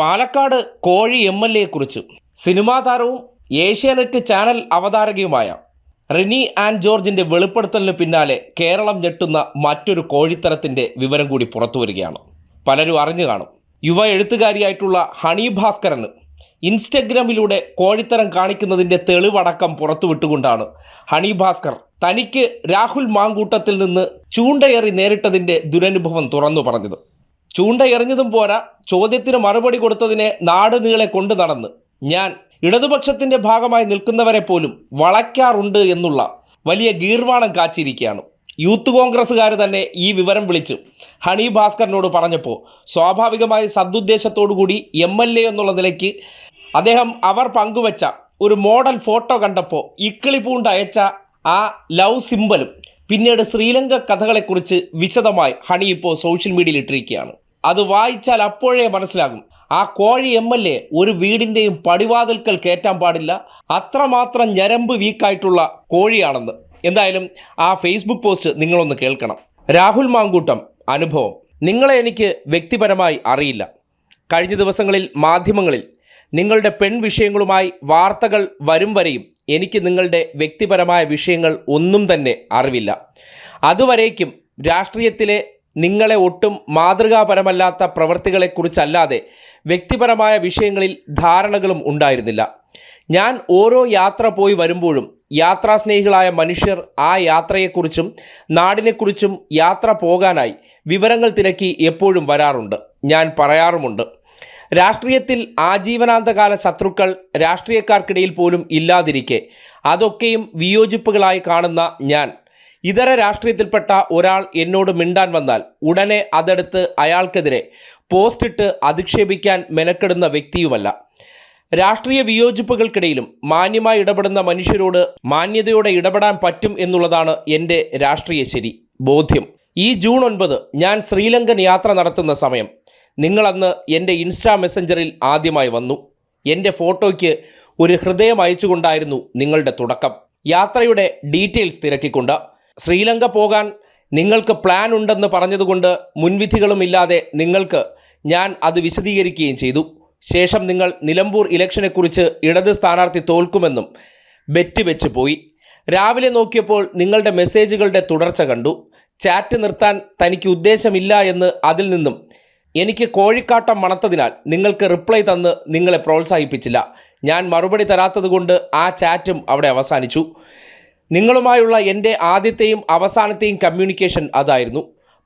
പാലക്കാട് കോഴി M L എയെക്കുറിച്ച് cinema താരവും ഏഷ്യാനെറ്റ് ചാനൽ അവതാരകയുമായ റിനി ആൻഡ് ജോർജിന്റെ വെളിപ്പെടുത്തലിന് പിന്നാലെ കേരളം ഞെട്ടുന്ന മറ്റൊരു കോഴിത്തരത്തിന്റെ വിവരം കൂടി പുറത്തു വരികയാണ്. പലരും അറിഞ്ഞു കാണും. യുവ എഴുത്തുകാരിയായിട്ടുള്ള ഹണി ഭാസ്കരന് ഇൻസ്റ്റഗ്രാമിലൂടെ കോഴിത്തരം കാണിക്കുന്നതിന്റെ തെളിവടക്കം പുറത്തുവിട്ടുകൊണ്ടാണ് ഹണി ഭാസ്കർ തനിക്ക് രാഹുൽ മാങ്കൂട്ടത്തിൽ നിന്ന് ചൂണ്ടയേറി നേരിട്ടതിന്റെ ദുരനുഭവം തുറന്നു പറഞ്ഞത്. ചൂണ്ട എറിഞ്ഞതും പോരാ. ചോദ്യത്തിന് മറുപടി കൊടുത്തതിനെ നാട് നീളെ കൊണ്ടു നടന്ന്. ഞാൻ ഇടതുപക്ഷത്തിന്റെ ഭാഗമായി നിൽക്കുന്നവരെ പോലും വളയ്ക്കാറുണ്ട് എന്നുള്ള വലിയ ഗീർവാണം കാച്ചിരിക്കുകയാണ്. യൂത്ത് കോൺഗ്രസ്സുകാർ തന്നെ ഈ വിവരം വിളിച്ച് ഹണി ഭാസ്കറിനോട് പറഞ്ഞപ്പോൾ സ്വാഭാവികമായി സദുദ്ദേശത്തോടു കൂടി എം എൽ എ എന്നുള്ള നിലയ്ക്ക് അദ്ദേഹം അവർ പങ്കുവച്ച ഒരു മോഡൽ ഫോട്ടോ കണ്ടപ്പോൾ ഇക്കിളി പൂണ്ട് അയച്ച ആ ലവ് സിമ്പലും പിന്നീട് ശ്രീലങ്ക കഥകളെക്കുറിച്ച് വിശദമായി ഹണി ഇപ്പോൾ സോഷ്യൽ മീഡിയയിൽ ഇട്ടിരിക്കുകയാണ്. അത് വായിച്ചാൽ അപ്പോഴേ മനസ്സിലാകും. ആ കോഴി എം എൽ എ ഒരു വീടിന്റെയും പടിവാതിൽക്കൽ കയറ്റാൻ പാടില്ല. അത്രമാത്രം ഞരമ്പ് വീക്കായിട്ടുള്ള കോഴിയാണെന്ന്. എന്തായാലും ആ ഫേസ്ബുക്ക് പോസ്റ്റ് നിങ്ങളൊന്ന് കേൾക്കണം. രാഹുൽ മാങ്കൂട്ടം അനുഭവം. നിങ്ങളെ എനിക്ക് വ്യക്തിപരമായി അറിയില്ല. കഴിഞ്ഞ ദിവസങ്ങളിൽ മാധ്യമങ്ങളിൽ നിങ്ങളുടെ പെൺ വിഷയങ്ങളുമായി വാർത്തകൾ വരും വരെയും എനിക്ക് നിങ്ങളുടെ വ്യക്തിപരമായ വിഷയങ്ങൾ ഒന്നും തന്നെ അറിവില്ല. അതുവരേക്കും രാഷ്ട്രീയത്തിലെ നിങ്ങളെ ഒട്ടും മാതൃകാപരമല്ലാത്ത പ്രവൃത്തികളെക്കുറിച്ചല്ലാതെ വ്യക്തിപരമായ വിഷയങ്ങളിൽ ധാരണകളും ഉണ്ടായിരുന്നില്ല. ഞാൻ ഓരോ യാത്ര പോയി വരുമ്പോഴും യാത്രാസ്നേഹികളായ മനുഷ്യർ ആ യാത്രയെക്കുറിച്ചും നാടിനെക്കുറിച്ചും യാത്ര പോകാനായി വിവരങ്ങൾ തിരക്കി എപ്പോഴും വരാറുണ്ട്. ഞാൻ പറയാറുമുണ്ട്. രാഷ്ട്രീയത്തിൽ ആജീവനാന്തകാല ശത്രുക്കൾ രാഷ്ട്രീയക്കാർക്കിടയിൽ പോലും ഇല്ലാതിരിക്കെ. അതൊക്കെയും വിയോജിപ്പുകളായി കാണുന്ന ഞാൻ. ഇതര രാഷ്ട്രീയത്തിൽപ്പെട്ട ഒരാൾ എന്നോട് മിണ്ടാൻ വന്നാൽ ഉടനെ അതെടുത്ത് അയാൾക്കെതിരെ പോസ്റ്റിട്ട് അധിക്ഷേപിക്കാൻ മെനക്കെടുന്ന വ്യക്തിയുമല്ല. രാഷ്ട്രീയ വിയോജിപ്പുകൾക്കിടയിലും മാന്യമായി ഇടപെടുന്ന മനുഷ്യരോട് മാന്യതയോടെ ഇടപെടാൻ പറ്റും എന്നുള്ളതാണ് എന്റെ രാഷ്ട്രീയ ശരി ബോധ്യം. ഈ ജൂൺ ഒൻപത് ഞാൻ ശ്രീലങ്കൻ യാത്ര നടത്തുന്ന സമയം. നിങ്ങളന്ന് എന്റെ ഇൻസ്റ്റാ മെസ്സഞ്ചറിൽ ആദ്യമായി വന്നു. എന്റെ ഫോട്ടോയ്ക്ക് ഒരു ഹൃദയം അയച്ചുകൊണ്ടായിരുന്നു നിങ്ങളുടെ തുടക്കം. യാത്രയുടെ ഡീറ്റെയിൽസ് തിരക്കിക്കൊണ്ട് ശ്രീലങ്ക പോകാൻ നിങ്ങൾക്ക് പ്ലാൻ ഉണ്ടെന്ന് പറഞ്ഞതുകൊണ്ട് മുൻവിധികളുമില്ലാതെ നിങ്ങൾക്ക് ഞാൻ അത് വിശദീകരിക്കുകയും ചെയ്തു. ശേഷം നിങ്ങൾ നിലമ്പൂർ ഇലക്ഷനെക്കുറിച്ച് ഇടത് സ്ഥാനാർത്ഥി തോൽക്കുമെന്നും ബെറ്റ് വെച്ച് പോയി. രാവിലെ നോക്കിയപ്പോൾ നിങ്ങളുടെ മെസ്സേജുകളുടെ തുടർച്ച കണ്ടു. ചാറ്റ് നിർത്താൻ തനിക്ക് ഉദ്ദേശമില്ല എന്ന് അതിൽ നിന്നും എനിക്ക് കോഴിക്കാട്ടം മണത്തതിനാൽ നിങ്ങൾക്ക് റിപ്ലൈ തന്ന് നിങ്ങളെ പ്രോത്സാഹിപ്പിച്ചില്ല. ഞാൻ മറുപടി തരാത്തതുകൊണ്ട് ആ ചാറ്റും അവിടെ അവസാനിച്ചു. നിങ്ങളുമായുള്ള എന്റെ ആദ്യത്തെയും അവസാനത്തെയും കമ്മ്യൂണിക്കേഷൻ അതായിരുന്നു.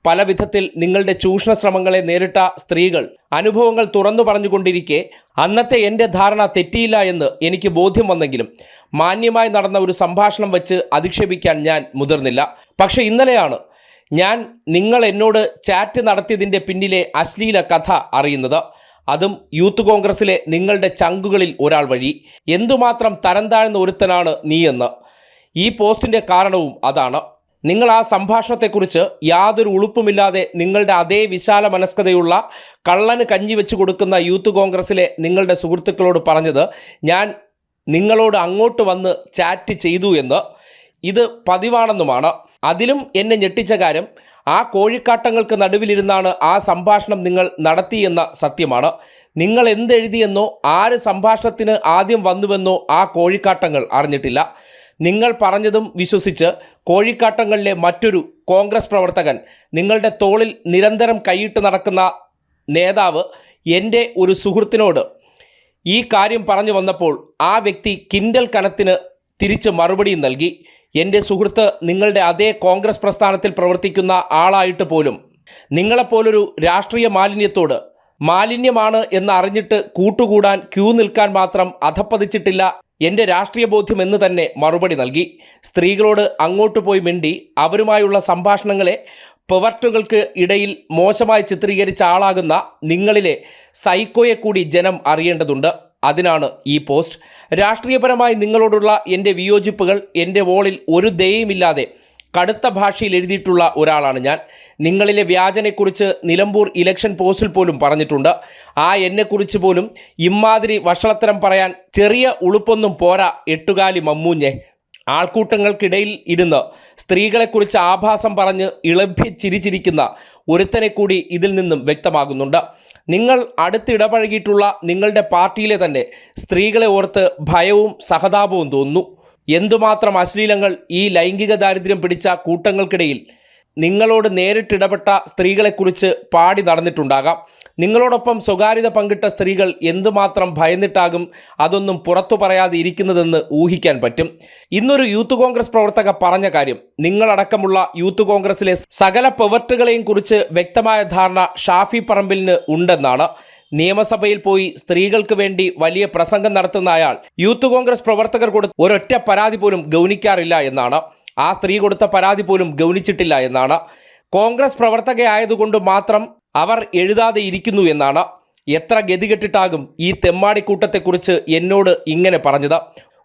പല വിധത്തിൽ നിങ്ങളുടെ ചൂഷണ ശ്രമങ്ങളെ നേരിട്ട സ്ത്രീകൾ അനുഭവങ്ങൾ തുറന്നു പറഞ്ഞുകൊണ്ടിരിക്കെ അന്നത്തെ എന്റെ ധാരണ തെറ്റിയില്ല എന്ന് എനിക്ക് ബോധ്യം വന്നെങ്കിലും മാന്യമായി നടന്ന ഒരു സംഭാഷണം വച്ച് അധിക്ഷേപിക്കാൻ ഞാൻ മുതിർന്നില്ല. പക്ഷേ ഇന്നലെയാണ് ഞാൻ നിങ്ങൾ എന്നോട് ചാറ്റ് നടത്തിയതിന്റെ പിന്നിലെ അശ്ലീല കഥ അറിയുന്നത്. അതും യൂത്ത് കോൺഗ്രസിലെ നിങ്ങളുടെ ചങ്കുകളിൽ ഒരാൾ വഴി. എന്തുമാത്രം തരം താഴ്ന്ന ഒരുത്തനാണ് നീയെന്ന്. ഈ പോസ്റ്റിന്റെ കാരണവും അതാണ്. നിങ്ങൾ ആ സംഭാഷണത്തെക്കുറിച്ച് യാതൊരു ഉളുപ്പുമില്ലാതെ നിങ്ങളുടെ അതേ വിശാല മനസ്കതയുള്ള കള്ളന് കഞ്ഞി വെച്ച് കൊടുക്കുന്ന യൂത്ത് കോൺഗ്രസിലെ നിങ്ങളുടെ സുഹൃത്തുക്കളോട് പറഞ്ഞത് ഞാൻ നിങ്ങളോട് അങ്ങോട്ട് വന്ന് ചാറ്റ് ചെയ്തു എന്ന്. ഇത് പതിവാണെന്നുമാണ്. അതിലും എന്നെ ഞെട്ടിച്ച കാര്യം ആ കോഴിക്കാട്ടങ്ങൾക്ക് നടുവിലിരുന്നാണ് ആ സംഭാഷണം നിങ്ങൾ നടത്തിയെന്ന സത്യമാണ്. നിങ്ങൾ എന്തെഴുതിയെന്നോ ആര് സംഭാഷണത്തിന് ആദ്യം വന്നുവെന്നോ ആ കോഴിക്കാട്ടങ്ങൾ അറിഞ്ഞിട്ടില്ല. നിങ്ങൾ പറഞ്ഞതും വിശ്വസിച്ച് കോഴിക്കാട്ടങ്ങളിലെ മറ്റൊരു കോൺഗ്രസ് പ്രവർത്തകൻ നിങ്ങളുടെ തോളിൽ നിരന്തരം കൈയിട്ട് നടക്കുന്ന നേതാവ് എന്റെ ഒരു സുഹൃത്തിനോട് ഈ കാര്യം പറഞ്ഞു വന്നപ്പോൾ ആ വ്യക്തി കിൻഡൽ കനത്തിന് തിരിച്ച് മറുപടിയും നൽകി. എന്റെ സുഹൃത്ത് നിങ്ങളുടെ അതേ കോൺഗ്രസ് പ്രസ്ഥാനത്തിൽ പ്രവർത്തിക്കുന്ന ആളായിട്ട് പോലും നിങ്ങളെപ്പോലൊരു രാഷ്ട്രീയ മാലിന്യത്തോട് മാലിന്യമാണ് എന്ന് അറിഞ്ഞിട്ട് കൂട്ടുകൂടാൻ ക്യൂ നിൽക്കാൻ മാത്രം അധപ്പതിച്ചിട്ടില്ല എന്റെ രാഷ്ട്രീയ ബോധ്യം എന്ന് തന്നെ മറുപടി നൽകി. സ്ത്രീകളോട് അങ്ങോട്ട് പോയി മിണ്ടി അവരുമായുള്ള സംഭാഷണങ്ങളെ പെവർട്ടുകൾക്ക് ഇടയിൽ മോശമായി ചിത്രീകരിച്ച ആളാകുന്ന നിങ്ങളിലെ സൈക്കോയെ കൂടി ജനം അറിയേണ്ടതുണ്ട്. അതിനാണ് ഈ പോസ്റ്റ്. രാഷ്ട്രീയപരമായി നിങ്ങളോടുള്ള എന്റെ വിയോജിപ്പുകൾ എന്റെ വോളിൽ ഒരു ദയയുമില്ലാതെ കടുത്ത ഭാഷയിൽ എഴുതിയിട്ടുള്ള ഒരാളാണ് ഞാൻ. നിങ്ങളിലെ വ്യാജനെക്കുറിച്ച് നിലമ്പൂർ ഇലക്ഷൻ പോസ്റ്റിൽ പോലും പറഞ്ഞിട്ടുണ്ട്. ആ എന്നെക്കുറിച്ച് പോലും ഇമ്മാതിരി വഷളത്തരം പറയാൻ ചെറിയ ഉളുപ്പൊന്നും പോരാ എട്ടുകാലി മമ്മൂഞ്ഞെ. ആൾക്കൂട്ടങ്ങൾക്കിടയിൽ ഇരുന്ന് സ്ത്രീകളെക്കുറിച്ച് ആഭാസം പറഞ്ഞ് ഇളഭ്യ ചിരിച്ചിരിക്കുന്ന ഒരുത്തനെ കൂടി ഇതിൽ നിന്നും വ്യക്തമാകുന്നുണ്ട്. നിങ്ങൾ അടുത്തിടപഴകിയിട്ടുള്ള നിങ്ങളുടെ പാർട്ടിയിലെ തന്നെ സ്ത്രീകളെ ഓർത്ത് ഭയവും സഹതാപവും തോന്നുന്നു. എന്തുമാത്രം അശ്ലീലങ്ങൾ ഈ ലൈംഗിക ദാരിദ്ര്യം പിടിച്ച കൂട്ടങ്ങൾക്കിടയിൽ നിങ്ങളോട് നേരിട്ടിടപെട്ട സ്ത്രീകളെക്കുറിച്ച് പാടി നടന്നിട്ടുണ്ടാകാം. നിങ്ങളോടൊപ്പം സ്വകാര്യത പങ്കിട്ട സ്ത്രീകൾ എന്തുമാത്രം ഭയന്നിട്ടാകും അതൊന്നും പുറത്തു പറയാതെ ഇരിക്കുന്നതെന്ന് ഊഹിക്കാൻ പറ്റും. ഇന്നൊരു യൂത്ത് കോൺഗ്രസ് പ്രവർത്തക പറഞ്ഞ കാര്യം നിങ്ങളടക്കമുള്ള യൂത്ത് കോൺഗ്രസിലെ സകല പെവർട്ടുകളെയും കുറിച്ച് വ്യക്തമായ ധാരണ ഷാഫി പറമ്പിലിന് ഉണ്ടെന്നാണ്. നിയമസഭയിൽ പോയി സ്ത്രീകൾക്ക് വേണ്ടി വലിയ പ്രസംഗം നടത്തുന്ന അയാൾ യൂത്ത് കോൺഗ്രസ് പ്രവർത്തകർ കൊടുത്ത ഒരൊറ്റ പരാതി പോലും ഗൗനിക്കാറില്ല എന്നാണ്. ആ സ്ത്രീ കൊടുത്ത പരാതി പോലും ഗൗനിച്ചിട്ടില്ല എന്നാണ്. കോൺഗ്രസ് പ്രവർത്തകയായതുകൊണ്ട് മാത്രം അവർ എഴുതാതെ ഇരിക്കുന്നു എന്നാണ്. എത്ര ഗതികെട്ടിട്ടാകും ഈ തെമ്മാടിക്കൂട്ടത്തെക്കുറിച്ച് എന്നോട് ഇങ്ങനെ പറഞ്ഞത്?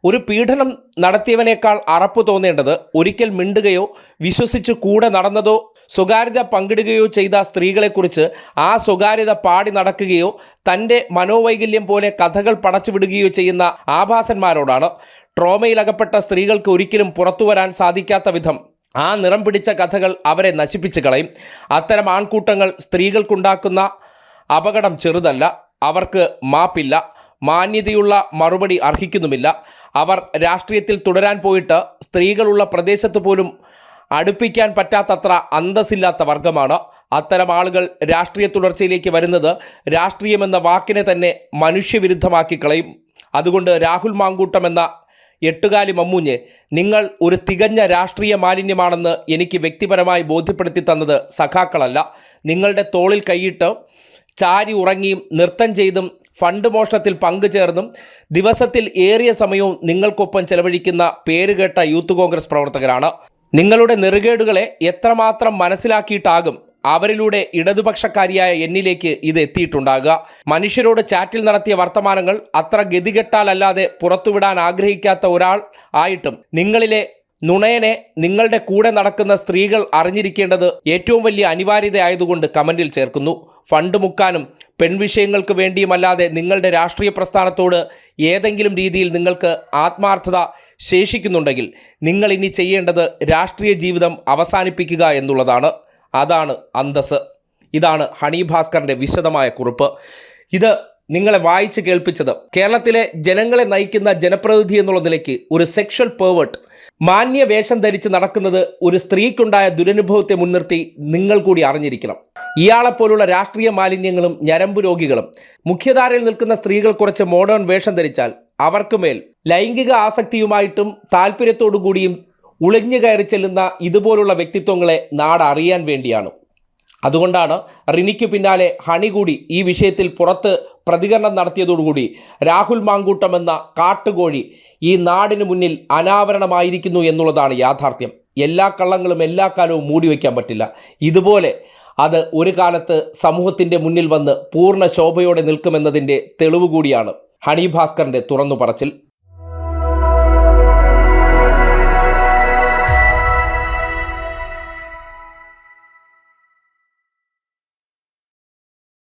ഒരു പീഡനം നടത്തിയവനേക്കാൾ അറപ്പ് തോന്നേണ്ടത് ഒരിക്കൽ മിണ്ടുകയോ വിശ്വസിച്ച് കൂടെ നടന്നതോ സ്വകാര്യത പങ്കിടുകയോ ചെയ്ത സ്ത്രീകളെക്കുറിച്ച് ആ സ്വകാര്യത പാടി നടക്കുകയോ തന്റെ മനോവൈകല്യം പോലെ കഥകൾ പടച്ചുവിടുകയോ ചെയ്യുന്ന ആഭാസന്മാരോടാണ് ട്രോമയിലകപ്പെട്ട സ്ത്രീകൾക്ക് ഒരിക്കലും പുറത്തു വരാൻ സാധിക്കാത്ത വിധം ആ നിറം പിടിച്ച കഥകൾ അവരെ നശിപ്പിച്ചു കളയും. അത്തരം ആൺകൂട്ടങ്ങൾ സ്ത്രീകൾക്കുണ്ടാക്കുന്ന അപകടം ചെറുതല്ല അവർക്ക് മാപ്പില്ല. മാന്യതയുള്ള മറുപടി അർഹിക്കുന്നുമില്ല. അവർ രാഷ്ട്രീയത്തിൽ തുടരാൻ പോയിട്ട് സ്ത്രീകളുള്ള പ്രദേശത്ത് പോലും അടുപ്പിക്കാൻ പറ്റാത്തത്ര അന്തസ്സില്ലാത്ത വർഗമാണ്. അത്തരം ആളുകൾ രാഷ്ട്രീയ തുടർച്ചയിലേക്ക് വരുന്നത് രാഷ്ട്രീയമെന്ന വാക്കിനെ തന്നെ മനുഷ്യവിരുദ്ധമാക്കി കളയും. അതുകൊണ്ട് രാഹുൽ മാങ്കൂട്ടം എന്ന എട്ടുകാലി മമ്മൂഞ്ഞ് നിങ്ങൾ ഒരു തികഞ്ഞ രാഷ്ട്രീയ മാലിന്യമാണെന്ന് എനിക്ക് വ്യക്തിപരമായി ബോധ്യപ്പെടുത്തി തന്നത് സഖാക്കളല്ല. നിങ്ങളുടെ തോളിൽ കൈയിട്ട് ചാരി ഉറങ്ങിയും നൃത്തം ചെയ്തും ഫണ്ട് മോഷണത്തിൽ പങ്കുചേർന്നും ദിവസത്തിൽ ഏറിയ സമയവും നിങ്ങൾക്കൊപ്പം ചെലവഴിക്കുന്ന പേരുകേട്ട യൂത്ത് കോൺഗ്രസ് പ്രവർത്തകരാണ്. നിങ്ങളുടെ നെറുകേടുകളെ എത്രമാത്രം മനസ്സിലാക്കിയിട്ടാകും അവരിലൂടെ ഇടതുപക്ഷക്കാരിയായ എന്നിലേക്ക് ഇത് എത്തിയിട്ടുണ്ടാകുക. മനുഷ്യരോട് ചാറ്റിൽ നടത്തിയ വർത്തമാനങ്ങൾ അത്ര ഗതികെട്ടാലല്ലാതെ പുറത്തുവിടാൻ ആഗ്രഹിക്കാത്ത ഒരാൾ ആയിട്ടും നിങ്ങളിലെ നുണയനെ നിങ്ങളുടെ കൂടെ നടക്കുന്ന സ്ത്രീകൾ അറിഞ്ഞിരിക്കേണ്ടത് ഏറ്റവും വലിയ അനിവാര്യതയായതുകൊണ്ട് കമന്റിൽ ചേർക്കുന്നു. ഫണ്ട് മുക്കാനും പെൺവിഷയങ്ങൾക്ക് വേണ്ടിയുമല്ലാതെ നിങ്ങളുടെ രാഷ്ട്രീയ പ്രസ്ഥാനത്തോട് ഏതെങ്കിലും രീതിയിൽ നിങ്ങൾക്ക് ആത്മാർത്ഥത ശേഷിക്കുന്നുണ്ടെങ്കിൽ നിങ്ങൾ ഇനി ചെയ്യേണ്ടത് രാഷ്ട്രീയ ജീവിതം അവസാനിപ്പിക്കുക എന്നുള്ളതാണ്. അതാണ് അന്തസ് ഇതാണ് ഹണി ഭാസ്കറിന്റെ വിശദമായ കുറിപ്പ്. ഇത് നിങ്ങളെ വായിച്ച് കേൾപ്പിച്ചത് കേരളത്തിലെ ജനങ്ങളെ നയിക്കുന്ന ജനപ്രതിനിധി എന്നുള്ള നിലയ്ക്ക് ഒരു സെക്ഷൽ പേവേർട്ട് മാന്യ വേഷം ധരിച്ച് നടക്കുന്നത് ഒരു സ്ത്രീക്കുണ്ടായ ദുരനുഭവത്തെ മുൻനിർത്തി നിങ്ങൾ കൂടി അറിഞ്ഞിരിക്കണം. ഇയാളെപ്പോലുള്ള രാഷ്ട്രീയ മാലിന്യങ്ങളും ഞരമ്പ് രോഗികളും മുഖ്യധാരയിൽ നിൽക്കുന്ന സ്ത്രീകൾ കുറച്ച് മോഡേൺ വേഷം ധരിച്ചാൽ അവർക്കുമേൽ ലൈംഗിക ആസക്തിയുമായിട്ടും താല്പര്യത്തോടു കൂടിയും ഉളിഞ്ഞു കയറി ചെല്ലുന്ന ഇതുപോലുള്ള വ്യക്തിത്വങ്ങളെ നാട് അറിയാൻ വേണ്ടിയാണ്. അതുകൊണ്ടാണ് റിനിക്ക് പിന്നാലെ ഹണി കൂടി ഈ വിഷയത്തിൽ പുറത്ത് പ്രതികരണം നടത്തിയതോടുകൂടി രാഹുൽ മാങ്കൂട്ടം എന്ന കാട്ടുകോഴി ഈ നാടിന് മുന്നിൽ അനാവരണമായിരിക്കുന്നു എന്നുള്ളതാണ് യാഥാർത്ഥ്യം. എല്ലാ കള്ളങ്ങളും എല്ലാ കാലവും മൂടി വയ്ക്കാൻ പറ്റില്ല. ഇതുപോലെ അത് ഒരു കാലത്ത് സമൂഹത്തിന്റെ മുന്നിൽ വന്ന് പൂർണ ശോഭയോടെ നിൽക്കുമെന്നതിന്റെ തെളിവ് കൂടിയാണ് ഹണി ഭാസ്കറിന്റെ തുറന്നു പറച്ചിൽ.